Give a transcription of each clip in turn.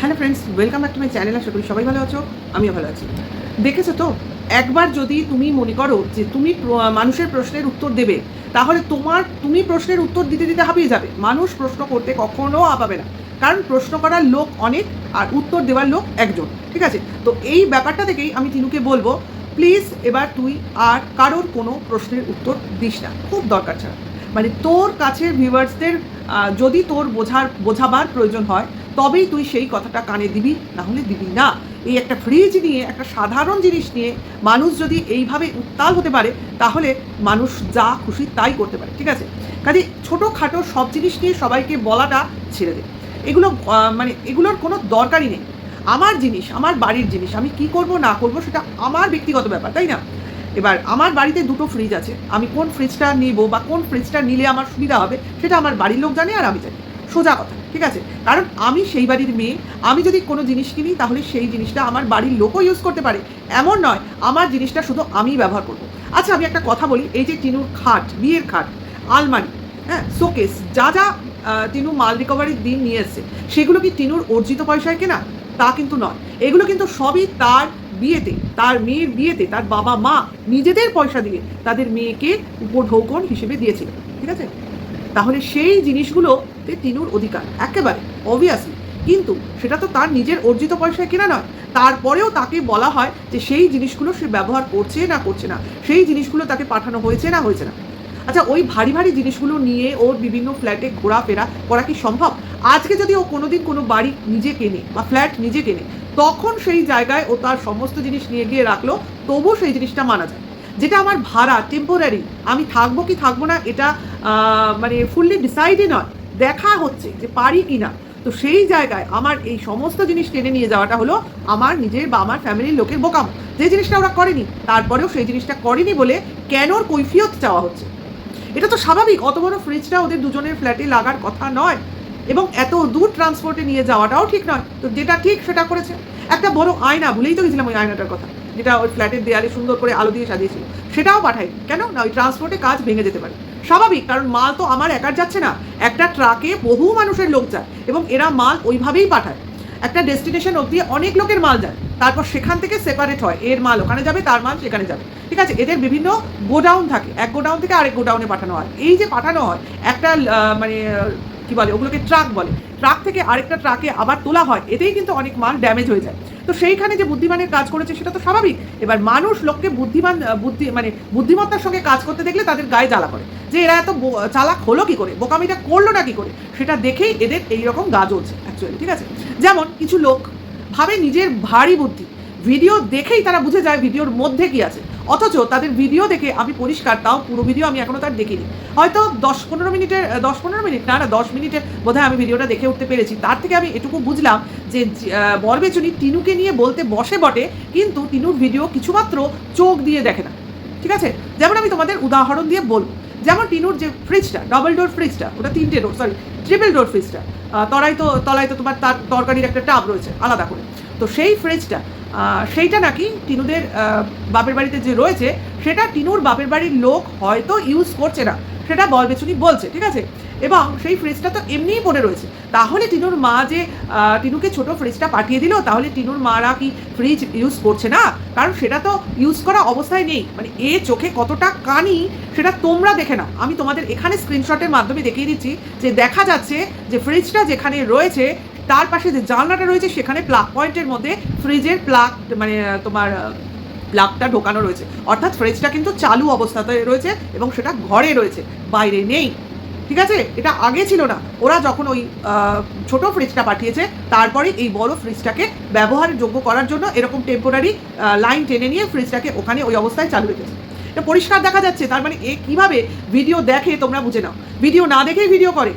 Hello friends welcome back to my channel আশা করি সবাই ভালো আছো, আমিও ভালো আছি। দেখেছ তো? একবার যদি তুমি মনে করো যে তুমি মানুষের প্রশ্নের উত্তর দেবে, তাহলে তোমার, তুমি প্রশ্নের উত্তর দিতে দিতে হাবিয়ে যাবে। মানুষ প্রশ্ন করতে কখনো হাঁপাবে না। কারণ প্রশ্ন করার লোক অনেক আর উত্তর দেওয়ার লোক একজন, ঠিক আছে? তো এই ব্যাপারটা থেকেই আমি তিনুকে বলব প্লিজ এবার তুই আর কারোর কোনো প্রশ্নের উত্তর দিস না। খুব দরকার ছাড়া। মানে তোর কাছের ভিউয়ার্সদের যদি তোর বোঝার, বোঝাবার প্রয়োজন হয় তবেই তুই সেই কথাটা কানে দিবি, না হলে দিবি না। এই একটা ফ্রিজ নিয়ে, একটা সাধারণ জিনিস নিয়ে মানুষ যদি এইভাবে উত্তাল হতে পারে, তাহলে মানুষ যা খুশি তাই করতে পারে, ঠিক আছে? কাজে ছোটোখাটো সব জিনিস নিয়ে সবাইকে বলাটা ছেড়ে দে। এগুলো মানে এগুলোর কোনো দরকারই নেই। আমার জিনিস, আমার বাড়ির জিনিস, আমি কি করব, না করব, সেটা আমার ব্যক্তিগত ব্যাপার, তাই না? এবার আমার বাড়িতে দুটো ফ্রিজ আছে। আমি কোন ফ্রিজটা নিব বা কোন ফ্রিজটা নিলে আমার সুবিধা হবে, সেটা আমার বাড়ির লোক জানে আর আমি জানি। সোজা কথা, ঠিক আছে? কারণ আমি সেই বাড়ির মেয়ে, আমি যদি কোনো জিনিস কিনি, তাহলে সেই জিনিসটা আমার বাড়ির লোকও ইউজ করতে পারে। এমন নয়, আমার জিনিসটা শুধু আমিই ব্যবহার করব। আচ্ছা আমি একটা কথা বলি, এই যে টিনুর খাট, বিয়ের খাট, আলমারি হ্যাঁ শোকেস, যা যা টিনু মাল রিকভারির দিন নিয়ে এসছে, সেগুলো কি টিনুর অর্জিত পয়সায় কেনা? তা কিন্তু নয়। এগুলো কিন্তু সবই তার বিয়েতে, তার মেয়ের বিয়েতে, তার বাবা মা নিজেদের পয়সা দিয়ে তাদের মেয়েকে উপঢৌকন হিসেবে দিয়েছিল, ঠিক আছে? তাহলে সেই জিনিসগুলোতে তিনুর অধিকার, একেবারে অবভিয়াসলি কিন্তু সেটা তো তার নিজের অর্জিত পয়সায় কেনা নয়। তারপরেও তাকে বলা হয় যে সেই জিনিসগুলো সে ব্যবহার করছে না করছে না, সেই জিনিসগুলো তাকে পাঠানো হয়েছে না হয়েছে না। আচ্ছা ওই ভারী ভারী জিনিসগুলো নিয়ে ওর বিভিন্ন ফ্ল্যাটে ঘোরাফেরা করা কি সম্ভব? আজকে যদি ও কোনোদিন কোনো বাড়ি নিজে কেনে বা ফ্ল্যাট নিজে কেনে, তখন সেই জায়গায় ও তার সমস্ত জিনিস নিয়ে গিয়ে রাখল তবু সেই জিনিসটা মানা যায়। যেটা আমার ভাড়া টেম্পোরারি আমি থাকব কি থাকব না, এটা মানে ফুললি ডিসাইডই নয়। দেখা হচ্ছে যে পারি কি না তো সেই জায়গায় আমার এই সমস্ত জিনিস টেনে নিয়ে যাওয়াটা হলো আমার নিজের বা আমার ফ্যামিলির লোকের বোকাম। যে জিনিসটা ওরা করেনি, তারপরেও সেই জিনিসটা করেনি বলে কেন ওর কৈফিয়ত চাওয়া হচ্ছে? এটা তো স্বাভাবিক, অত বড় ফ্রিজটা ওদের দুজনের ফ্ল্যাটে লাগার কথা নয়। এবং এত দূর ট্রান্সপোর্টে নিয়ে যাওয়াটাও ঠিক নয়। তো যেটা ঠিক, সেটা করেছে। একটা বড় আয়না, ভুলেই তো গেছিলাম ওই আয়নাটার কথা। যেটা ওই ফ্ল্যাটের দেয়ালে সুন্দর করে আলো দিয়ে সাজিয়েছিল, সেটাও পাঠাই কেন? না, ওই ট্রান্সপোর্টে কাজ ভেঙে যেতে পারে। স্বাভাবিক, কারণ মাল তো আমার একার যাচ্ছে না। একটা ট্রাকে বহু মানুষের লোক যায়, এবং এরা মাল ওইভাবেই পাঠায়। একটা ডেস্টিনেশন অবধি অনেক লোকের মাল যায়, তারপর সেখান থেকে সেপারেট হয়, এর মাল ওখানে যাবে, তার মাল সেখানে যাবে। ঠিক আছে? এদের বিভিন্ন গোডাউন থাকে, এক গোডাউন থেকে আরেক গোডাউনে পাঠানো হয়। এই যে পাঠানো হয়, একটা মানে কি বলে, ওগুলোকে ট্রাক বলে। ট্রাক থেকে আরেকটা ট্রাকে আবার তোলা হয়, এতেই কিন্তু অনেক মাল ড্যামেজ হয়ে যায়। তো সেইখানে যে বুদ্ধিমানের কাজ করেছে সেটা তো স্বাভাবিক। এবার মানুষ লোককে বুদ্ধিমান বুদ্ধি মানে বুদ্ধিমত্তার সঙ্গে কাজ করতে দেখলে তাদের গায়ে জ্বালা করে। যে এরা এত চালাক হলো কি করে? বোকামিটা করল না কি করে? সেটা দেখেই এদের এইরকম গা জ্বলছে অ্যাকচুয়ালি ঠিক আছে? যেমন কিছু লোক ভাবে নিজের ভারী বুদ্ধি। ভিডিও দেখেই তারা বুঝে যায় ভিডিওর মধ্যে কি আছে। অথচ তাদের ভিডিও দেখে আমি পরিষ্কার, তাও পুরো ভিডিও আমি এখনও তার দেখিনি। হয়তো দশ পনেরো মিনিটের দশ পনেরো মিনিট, না না, দশ মিনিটে বোধহয় আমি ভিডিওটা দেখে উঠতে পেরেছি। তার থেকে আমি এটুকু বুঝলাম যে বরবেচুনি টিনুকে নিয়ে বলতে বসে বটে, কিন্তু টিনুর ভিডিও কিছুমাত্র চোখ দিয়ে দেখে না। ঠিক আছে? যেমন আমি তোমাদের উদাহরণ দিয়ে বলব। যেমন টিনুর যে ফ্রিজটা ডবল ডোর ফ্রিজটা ওটা তিনটে ডোর সরি ট্রিপল ডোর ফ্রিজটা তলায় তো তলায় তো তোমার তার তরকারির একটা টাব রয়েছে, আলাদা করে। তো সেই ফ্রিজটা সেইটা নাকি টিনুদের বাপের বাড়িতে যে রয়েছে, সেটা টিনুর বাপের বাড়ির লোক হয়তো ইউজ করছে না। সেটা বলবেচুনি বলছে, ঠিক আছে? এবং সেই ফ্রিজটা তো এমনিই পড়ে রয়েছে। তাহলে টিনুর মা যে টিনুকে ছোট ফ্রিজটা পাঠিয়ে দিল, তাহলে টিনুর মারা কি ফ্রিজ ইউজ করছে না? কারণ সেটা তো ইউজ করা অবস্থায় নেই। মানে এ চোখে কতটা কানি, সেটা তোমরা দেখে নাও। আমি তোমাদের এখানে স্ক্রিনশটের মাধ্যমে দেখিয়ে দিচ্ছি যে দেখা যাচ্ছে যে ফ্রিজটা যেখানে রয়েছে তার পাশে যে জানলাটা রয়েছে, সেখানে প্লাগ পয়েন্টের মধ্যে ফ্রিজের প্লাগ মানে তোমার প্লাগটা ঢোকানো রয়েছে। অর্থাৎ ফ্রিজটা কিন্তু চালু অবস্থাতে রয়েছে এবং সেটা ঘরে রয়েছে, বাইরে নেই। ঠিক আছে? এটা আগে ছিল না। ওরা যখন ওই ছোট ফ্রিজটা পাঠিয়েছে, তারপরে এই বড় ফ্রিজটাকে ব্যবহারের যোগ্য করার জন্য এরকম টেম্পোরারি লাইন টেনে নিয়ে ফ্রিজটাকে ওখানে ওই অবস্থায় চালু রেখেছে। এটা পরিষ্কার দেখা যাচ্ছে। তার মানে এ কীভাবে ভিডিও দেখে তোমরা বুঝে নাও। ভিডিও না দেখেই ভিডিও করে।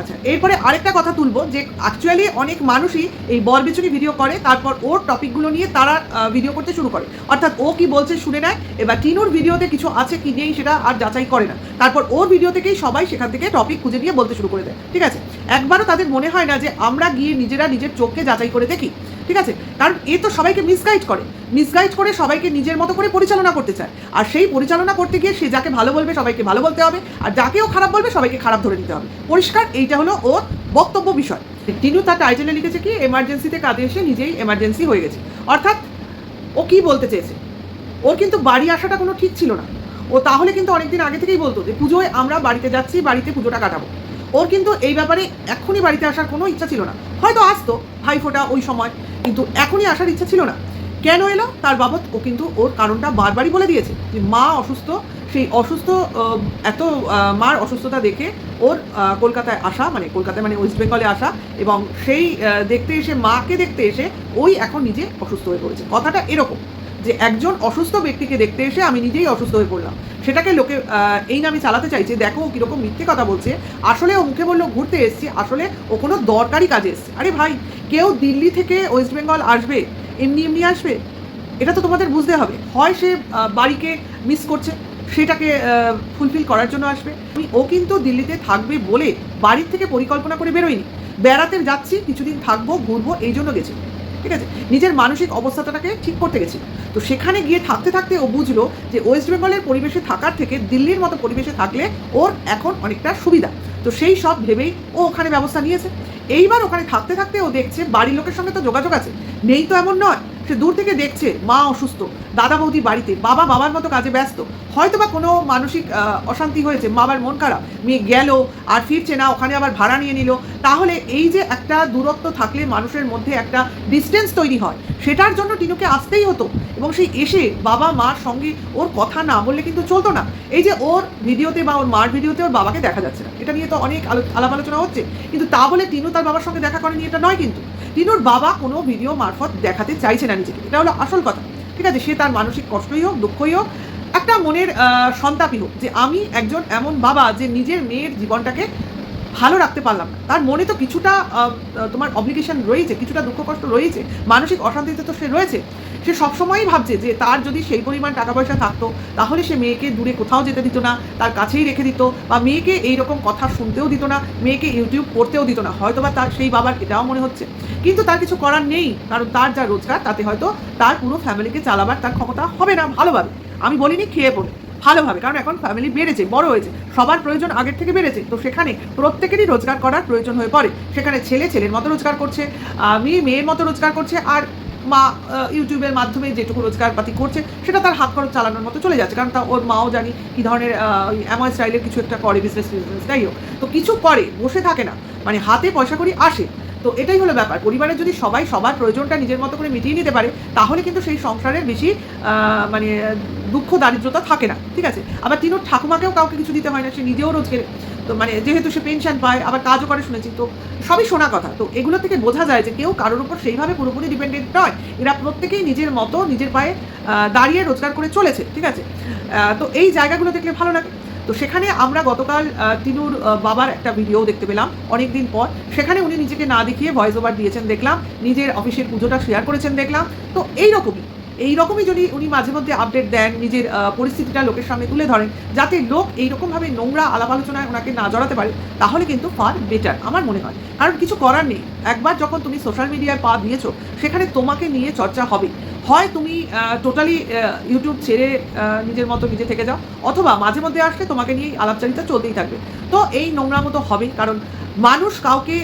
আচ্ছা এরপরে আরেকটা কথা তুলবো যে অ্যাকচুয়ালি অনেক মানুষই এই বর ভিডিও করে, তারপর ওর টপিকগুলো নিয়ে তারা ভিডিও করতে শুরু করে। অর্থাৎ ও কি বলছে শুনে নেয়, এবার টিনুর ভিডিওতে কিছু আছে কি নেই সেটা আর যাচাই করে না। তারপর ওর ভিডিও থেকেই সবাই সেখান থেকে টপিক খুঁজে নিয়ে বলতে শুরু করে দেয়। ঠিক আছে? একবারও তাদের মনে হয় না যে আমরা গিয়ে নিজেরা নিজের চোখকে যাচাই করে দেখি। ঠিক আছে? কারণ এ তো সবাইকে মিসগাইড করে। মিসগাইড করে সবাইকে নিজের মতো করে পরিচালনা করতে চায়। আর সেই পরিচালনা করতে গিয়ে সে যাকে ভালো বলবে সবাইকে ভালো বলতে হবে, আর যাকেও খারাপ বলবে সবাইকে খারাপ ধরে নিতে হবে। পরিষ্কার, এইটা হলো ওর বক্তব্য বিষয়। টিনু তার টাইটেলে লিখেছে কি এমার্জেন্সিতে কাজে এসে নিজেই এমার্জেন্সি হয়ে গেছে। অর্থাৎ ও কি বলতে চেয়েছে? ওর কিন্তু বাড়ি আসাটা কোনো ঠিক ছিল না। ও তাহলে কিন্তু অনেকদিন আগে থেকেই বলতো যে, পুজোয় আমরা বাড়িতে যাচ্ছি, বাড়িতে পুজোটা কাটাবো। ওর কিন্তু এই ব্যাপারে এখনই বাড়িতে আসার কোনো ইচ্ছা ছিল না। হয়তো আসতো ভাইফোঁটা ওই সময়, কিন্তু এখনই আসার ইচ্ছা ছিল না। কেন এলো? তার বাবদ ও কিন্তু ওর কারণটা বারবারই বলে দিয়েছে যে মা অসুস্থ, সেই অসুস্থ এত মার অসুস্থতা দেখে ওর কলকাতায় আসা মানে কলকাতায় মানে ওয়েস্ট বেঙ্গলে আসা এবং সেই দেখতে এসে, মাকে দেখতে এসে ওই এখন নিজে অসুস্থ হয়ে পড়েছে। কথাটা এরকম যে একজন অসুস্থ ব্যক্তিকে দেখতে এসে আমি নিজেই অসুস্থ হয়ে পড়লাম। সেটাকে লোকে এই নামে চালাতে চাইছে, দেখো ও কীরকম মিথ্যে কথা বলছে। আসলে ও মুখে বলল, ঘুরতে এসছি, আসলে ও কোনো দরকারি কাজে এসছে। আরে ভাই, কেউ দিল্লি থেকে ওয়েস্ট বেঙ্গল আসবে, এমনি এমনি আসবে? এটা তো তোমাদের বুঝতে হবে। হয় সে বাড়িকে মিস করছে, সেটাকে ফুলফিল করার জন্য আসবে। ও কিন্তু দিল্লিতে থাকবে বলে বাড়ির থেকে পরিকল্পনা করে বেরোয়নি। বেড়াতে যাচ্ছি, কিছুদিন থাকব, ঘুরবো, এই জন্য গেছি। ঠিক আছে? নিজের মানসিক অবস্থাটাকে ঠিক করতে গেছি তো সেখানে গিয়ে থাকতে থাকতে ও বুঝলো যে ওয়েস্ট বেঙ্গলের পরিবেশে থাকার থেকে দিল্লির মতো পরিবেশে থাকলে ওর এখন অনেকটা সুবিধা। তো সেই সব ভেবেই ও ওখানে ব্যবস্থা নিয়েছে। এইবার ওখানে থাকতে থাকতে ও দেখছে বাড়ির লোকের সঙ্গে তো যোগাযোগ আছে। নেই তো এমন নয়। সে দূর থেকে দেখছে, মা অসুস্থ, দাদা বৌদি বাড়িতে, বাবা বাবার মতো কাজে ব্যস্ত। হয়তো বা কোনো মানসিক অশান্তি হয়েছে বাবার মন খারাপ, মেয়ে গেল, আর ফিরছে না, ওখানে আবার ভাড়া নিয়ে নিল। তাহলে এই যে একটা দূরত্ব থাকলে মানুষের মধ্যে একটা ডিস্টেন্স তৈরি হয়, সেটার জন্য টিনুকে আসতেই হতো। এবং সেই এসে বাবা মার সঙ্গে ওর কথা না বললে কিন্তু চলতো না। এই যে ওর ভিডিওতে বা ওর মার ভিডিওতে ওর বাবাকে দেখা যাচ্ছে না। এটা নিয়ে তো অনেক আলো- আলাপ আলোচনা হচ্ছে। কিন্তু তা বলে টিনু তার বাবার সঙ্গে দেখা করেনি, এটা নয় কিন্তু। টিনুর বাবা কোনো ভিডিও মারফত দেখাতে চাইছে না নিজেকে। এটা হলো আসল কথা। ঠিক আছে? সে তার মানসিক কষ্টই হোক, দুঃখই হোক, একটা মনের সন্তাপই হোক যে আমি একজন এমন বাবা যে নিজের মেয়ের জীবনটাকে ভালো রাখতে পারলাম না। তার মনে তো কিছুটা তোমার অব্লিগেশন রয়েছে, কিছুটা দুঃখ কষ্ট রয়েছে, মানসিক অশান্তিতে তো সে রয়েছে। সে সবসময়ই ভাবছে যে তার যদি সেই পরিমাণ টাকা পয়সা থাকতো, তাহলে সে মেয়েকে দূরে কোথাও যেতে দিত না, তার কাছেই রেখে দিত, বা মেয়েকে এই রকম কথা শুনতেও দিত না, মেয়েকে ইউটিউব করতেও দিত না। হয়তো বা তার সেই বাবার এটাও মনে হচ্ছে। কিন্তু তার কিছু করার নেই, কারণ তার যা রোজগার, তাতে হয়তো তার পুরো ফ্যামিলিকে চালাবার তার ক্ষমতা হবে না, ভালোভাবে। আমি বলিনি খেয়ে পড়ে ভালোভাবে, কারণ এখন ফ্যামিলি বেড়েছে, বড় হয়েছে, সবার প্রয়োজন আগের থেকে বেড়েছে, তো সেখানে প্রত্যেকেরই রোজগার করার প্রয়োজন হয়ে পড়ে। সেখানে ছেলে ছেলের মতো রোজগার করছে মেয়ে মেয়ের মতো রোজগার করছে, আর মা ইউটিউবের মাধ্যমে যেটুকু রোজগারপাতি করছে, সেটা তার হাত খরচ চালানোর মতো চলে যাচ্ছে, কারণ তা ওর মাও জানি কী ধরনের এমআই স্টাইলের কিছু একটা করে বিজনেস বিজনেস যাই হোক। তো কিছু করে, বসে থাকে না মানে হাতে পয়সা করি আসে। তো এটাই হলো ব্যাপার। পরিবারের যদি সবাই সবার প্রয়োজনটা নিজের মতো করে মিটিয়ে নিতে পারে, তাহলে কিন্তু সেই সংসারের বেশি মানে দুঃখ দারিদ্রতা থাকে না। ঠিক আছে? আবার তিনোর ঠাকুমাকেও কাউকে কিছু দিতে হয় না, সে নিজেও রোজগার, তো মানে যেহেতু সে পেনশন পায়, আবার কাজও করে শুনেছি, তো সবই শোনা কথা। তো এগুলো থেকে বোঝা যায় যে কেউ কারোর উপর সেইভাবে পুরোপুরি ডিপেন্ডেন্ট নয়। এরা প্রত্যেকেই নিজের মতো, নিজের পায়ে দাঁড়িয়ে রোজগার করে চলেছে। ঠিক আছে? তো এই জায়গাগুলো দেখলে ভালো লাগে। তো সেখানে আমরা গতকাল তিনুর বাবার একটা ভিডিও দেখতে পেলাম অনেক দিন পর। সেখানে উনি নিজেকে না দেখিয়ে ভয়েস ওভার দিয়েছেন, দেখলাম। নিজের অফিসের পুজোটা শেয়ার করেছেন, দেখলাম। তো এই রকমই এই রকমই যদি উনি মাঝে মধ্যে আপডেট দেন, নিজের পরিস্থিতিটা লোকের সামনে তুলে ধরেন, যাতে লোক এইরকমভাবে নোংরা আলাপ আলোচনায় ওনাকে না জড়াতে পারে, তাহলে কিন্তু ফার বেটার আমার মনে হয়। কারণ কিছু করার নেই। একবার যখন তুমি সোশ্যাল মিডিয়ায় পা দিয়েছ, সেখানে তোমাকে নিয়ে চর্চা হবে হয় তুমি টোটালি ইউটিউব ছেড়ে নিজের মতো নিজে থেকে যাও, অথবা মাঝে মধ্যে আসলে তোমাকে নিয়ে আলাপচারিতা চলতেই থাকবে। তো এই নোংরা মতো হবেই, কারণ মানুষ কাউকে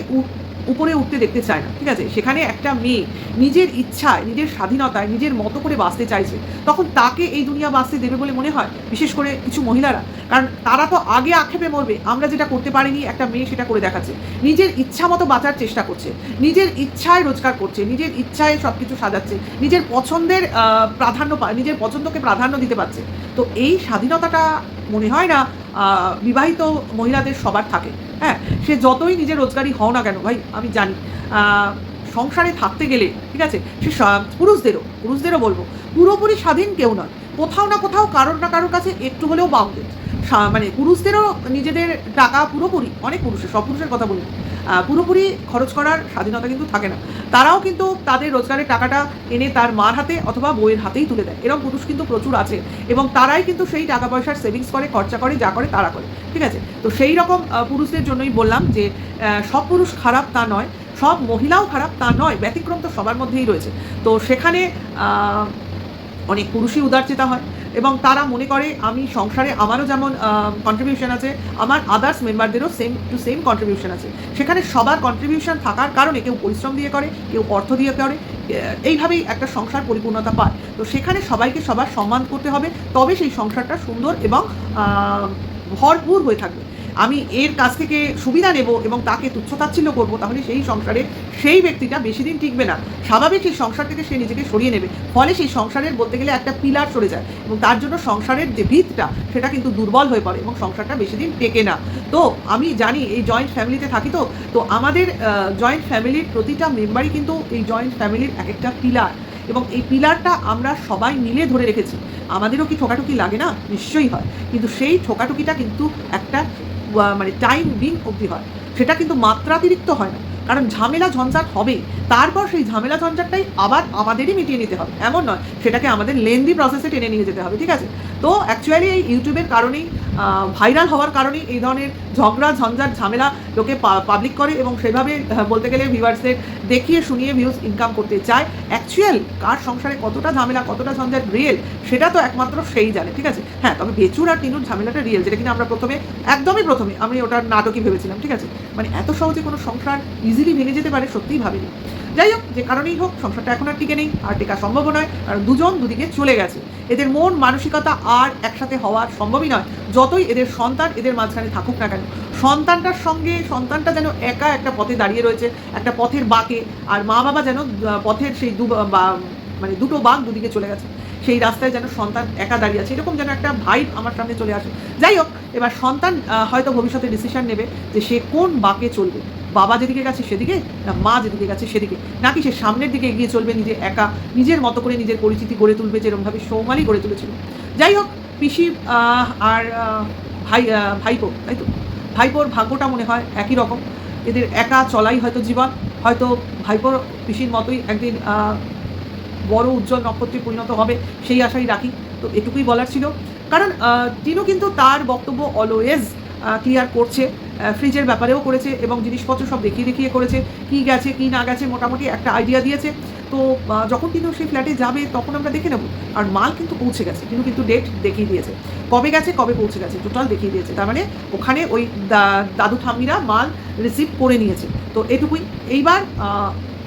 উপরে উঠতে দেখতে চায় না, ঠিক আছে? সেখানে একটা মেয়ে নিজের ইচ্ছায়, নিজের স্বাধীনতায়, নিজের মতো করে বাঁচতে চাইছে। তখন তাকে এই দুনিয়া বাঁচতে দেবে বলে মনে হয়, বিশেষ করে কিছু মহিলারা। কারণ তারা তো আগে আক্ষেপে মরবে, আমরা যেটা করতে পারিনি, একটা মেয়ে সেটা করে দেখাচ্ছে। নিজের ইচ্ছা মতো বাঁচার চেষ্টা করছে, নিজের ইচ্ছায় রোজগার করছে, নিজের ইচ্ছায় সব কিছু সাজাচ্ছে, নিজের পছন্দের প্রাধান্য নিজের পছন্দকে প্রাধান্য দিতে পারছে। তো এই স্বাধীনতাটা মনে হয় না বিবাহিত মহিলাদের সবার থাকে। হ্যাঁ সে যতই নিজের রোজগারি হও না কেন, ভাই, আমি জানি। সংসারে থাকতে গেলে, ঠিক আছে, সে পুরুষদেরও পুরুষদেরও বলব, পুরোপুরি স্বাধীন কেউ নয়। কোথাও না কোথাও কারোর না কারোর কাছে একটু হলেও বাউন্ডেড মানে পুরুষদেরও নিজেদের টাকা পুরোপুরি, অনেক পুরুষের, সব পুরুষের কথা বলি। পুরোপুরি খরচ করার স্বাধীনতা কিন্তু থাকে না। তারাও কিন্তু তাদের রোজগারের টাকাটা এনে তার মার হাতে অথবা বইয়ের হাতেই তুলে দেয়। এরকম পুরুষ কিন্তু প্রচুর আছে এবং তারাই কিন্তু সেই টাকা পয়সার সেভিংস করে, খরচা করে, যা করে তারা করে। ঠিক আছে? তো সেই রকম পুরুষদের জন্যই বললাম যে সব পুরুষ খারাপ তা নয়, সব মহিলাও খারাপ তা নয়, ব্যতিক্রম তো সবার মধ্যেই রয়েছে। তো সেখানে অনেক পুরুষই উদারচেতা হয়। এবং তারা মনে করে আমি সংসারে আমারও যেমন কন্ট্রিবিউশন আছে, আমার আদার্স মেম্বারদেরও সেম টু সেম কন্ট্রিবিউশন আছে। সেখানে সবার কন্ট্রিবিউশন থাকার কারণে কেউ পরিশ্রম দিয়ে করে, কেউ অর্থ দিয়ে করে এইভাবেই একটা সংসার পরিপূর্ণতা পায়। তো সেখানে সবাইকে সবার সম্মান করতে হবে, তবে সেই সংসারটা সুন্দর এবং ভরপুর হয়ে থাকবে। আমি এর কাছ থেকে সুবিধা নেব এবং তাকে তুচ্ছতাচ্ছিল্য করব, তাহলে সেই সংসারে সেই ব্যক্তিটা বেশি দিন টিকবে না। স্বাভাবিক সেই সংসার থেকে সে নিজেকে সরিয়ে নেবে। ফলে সেই সংসারের বলতে গেলে একটা পিলার সরে যায় এবং তার জন্য সংসারের যে ভিতটা, সেটা কিন্তু দুর্বল হয়ে পড়ে এবং সংসারটা বেশি দিন টেকে না। তো আমি জানি এই জয়েন্ট ফ্যামিলিতে থাকি তো তো আমাদের জয়েন্ট ফ্যামিলির প্রতিটা মেম্বারই কিন্তু এই জয়েন্ট ফ্যামিলির এক একটা পিলার। এবং এই পিলারটা আমরা সবাই মিলে ধরে রেখেছি। আমাদেরও কি ঠোকাঠুকি লাগে না? নিশ্চয়ই হয়। কিন্তু সেই ঠোকাঠুকিটা কিন্তু একটা মানে টাইম বিং অবধি হয়। সেটা কিন্তু মাত্রাতিরিক্ত হয় না। কারণ ঝামেলা ঝঞ্ঝাট হবে তারপর সেই ঝামেলা ঝঞ্ঝাটটাই আবার আমাদেরই মিটিয়ে নিতে হবে। এমন নয়, সেটাকে আমাদের লেন্দি প্রসেসে টেনে নিয়ে যেতে হবে। ঠিক আছে? তো অ্যাকচুয়ালি এই ইউটিউবের কারণেই ভাইরাল হওয়ার কারণেই এই ধরনের ঝগড়া, ঝঞ্ঝাট, ঝামেলা লোকে পাবলিক করে এবং সেভাবে বলতে গেলে ভিউয়ার্সদের দেখিয়ে শুনিয়ে ভিউজ ইনকাম করতে চায়। অ্যাকচুয়াল কার সংসারে কতটা ঝামেলা, কতটা ঝঞ্ঝাট রিয়েল সেটা তো একমাত্র সেই জানে, ঠিক আছে? হ্যাঁ তবে বেচুর আর টিনুর ঝামেলাটা রিয়েল যেটা কিনা আমরা প্রথমে, একদমই প্রথমে, আমি ওটার নাটকই ভেবেছিলাম, ঠিক আছে? মানে এত সহজে কোনো সংসার ইজিলি ভেঙে যেতে পারে, সত্যিই ভাবিনি। যাই হোক, যে কারণেই হোক, সংসারটা এখন আর টিকে নেই, আর টেকা সম্ভব নয়, কারণ দুজন দুদিকে চলে গেছে। এদের মন, মানসিকতা আর একসাথে হওয়া সম্ভবই নয়। যতই এদের সন্তান এদের মাঝখানে থাকুক না কেন, সন্তানটার সঙ্গে সন্তানটা যেন একা একটা পথে দাঁড়িয়ে রয়েছে, একটা পথের বাঁকে, আর মা বাবা যেন পথের সেই দু মানে দুটো বাঘ দুদিকে চলে গেছে, সেই রাস্তায় যেন সন্তান একা দাঁড়িয়ে আছে, এরকম যেন একটা ভাই আমার সামনে চলে আসে। যাই হোক, এবার সন্তান হয়তো ভবিষ্যতে ডিসিশন নেবে যে সে কোন বাঁকে চলবে। বাবা যেদিকে গেছে সেদিকে, না মা যেদিকে গেছে সেদিকে। নাকি সে সামনের দিকে এগিয়ে চলবে, নিজে একা, নিজের মতো করে নিজের পরিচিতি গড়ে তুলবে যেরকমভাবে সৌমালি গড়ে তুলেছিল। যাই হোক, পিসি আর ভাই ভাইপো, তাই তো? ভাইপোর ভাগ্যটা মনে হয় একই রকম। এদের একা চলাই হয়তো জীবন, হয়তো ভাইপোর পিসির মতোই একদিন বড় উজ্জ্বল নক্ষত্রে পরিণত হবে, সেই আশাই রাখি। তো এটুকুই বলার ছিল। কারণ টিনু কিন্তু তার বক্তব্য অলওয়েজ ক্লিয়ার করছে। ফ্রিজের ব্যাপারেও করেছে এবং জিনিসপত্র সব দেখিয়ে দেখিয়ে করেছে, কি গেছে, কি না গেছে, মোটামুটি একটা আইডিয়া দিয়েছে। তো যখন কিন্তু সেই ফ্ল্যাটে যাবে, তখন আমরা দেখে নেব। আর মাল কিন্তু পৌঁছে গেছে, কিন্তু কিন্তু ডেট দেখিয়ে দিয়েছে। কবে গেছে, কবে পৌঁছে গেছে টোটাল দেখিয়ে দিয়েছে। তার মানে ওখানে ওই দাদু ঠাম্মিরা মাল রিসিভ করে নিয়েছে। তো এটুকুই। এইবার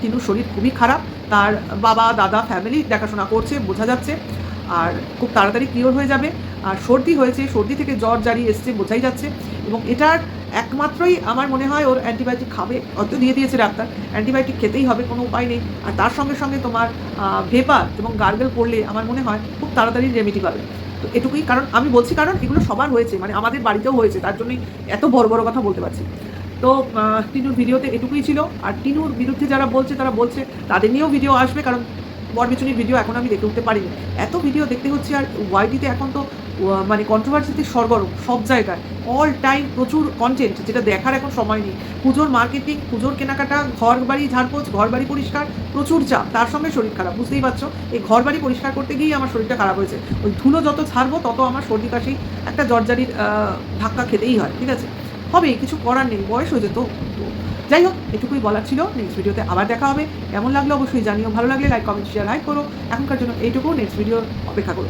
কিন্তু শরীর খুবই খারাপ। তার বাবা, দাদা ফ্যামিলি দেখাশোনা করছে, বোঝা যাচ্ছে। আর খুব তাড়াতাড়ি কিওর হয়ে যাবে। আর সর্দি হয়েছে, সর্দি থেকে জ্বর জারি এসছে, বোঝাই যাচ্ছে। এবং এটার একমাত্রই আমার মনে হয় ওর অ্যান্টিবায়োটিক খাবে, অত দিয়ে দিয়েছে ডাক্তার। অ্যান্টিবায়োটিক খেতেই হবে, কোনো উপায় নেই। আর তার সঙ্গে সঙ্গে তোমার ভেপার এবং গার্গেল করলে আমার মনে হয় খুব তাড়াতাড়ি রেমেডি পাবে। তো এটুকুই কারণ, আমি বলছি কারণ এগুলো সবার হয়েছে মানে আমাদের বাড়িতেও হয়েছে, তার জন্যই এত বড় বড় কথা বলতে পারছি। তো টিনুর ভিডিওতে এটুকুই ছিল। আর টিনুর বিরুদ্ধে যারা বলছে, তারা বলছে, তাদের নিয়েও ভিডিও আসবে, কারণ বরবিচুনির ভিডিও এখন আমি দেখে উঠতে পারিনি। এত ভিডিও দেখতে হচ্ছে, আর ওয়াইটিতে এখন তো মানে কন্ট্রোভার্সিতে সরগরম সব জায়গায়। অল টাইম প্রচুর কন্টেন্ট যেটা দেখার এখন সময় নেই। পুজোর মার্কেটিং পুজোর কেনাকাটা ঘর বাড়ি ঝাড়পোছ ঘর বাড়ি পরিষ্কার, প্রচুর চাপ। তার সঙ্গে শরীর খারাপ, বুঝতেই পারছ? এই ঘর বাড়ি পরিষ্কার করতে গিয়েই আমার শরীরটা খারাপ হয়েছে। ওই ধুলো যত ছাড়বো, তত আমার সর্দি কাশি, একটা জর্জারির ধাক্কা খেতেই হয়, ঠিক আছে? হবে, কিছু করার নেই, বয়স হয়ে যেত তো। যাই হোক, এটুকুই বলার ছিল। নেক্সট ভিডিওতে আবার দেখা হবে। কেমন লাগল অবশ্যই জানিও। ভালো লাগলে লাইক কমেন্ট শেয়ার লাইক করো। এখনকার জন্য এইটুকু। নেক্সট ভিডিও অপেক্ষা করো।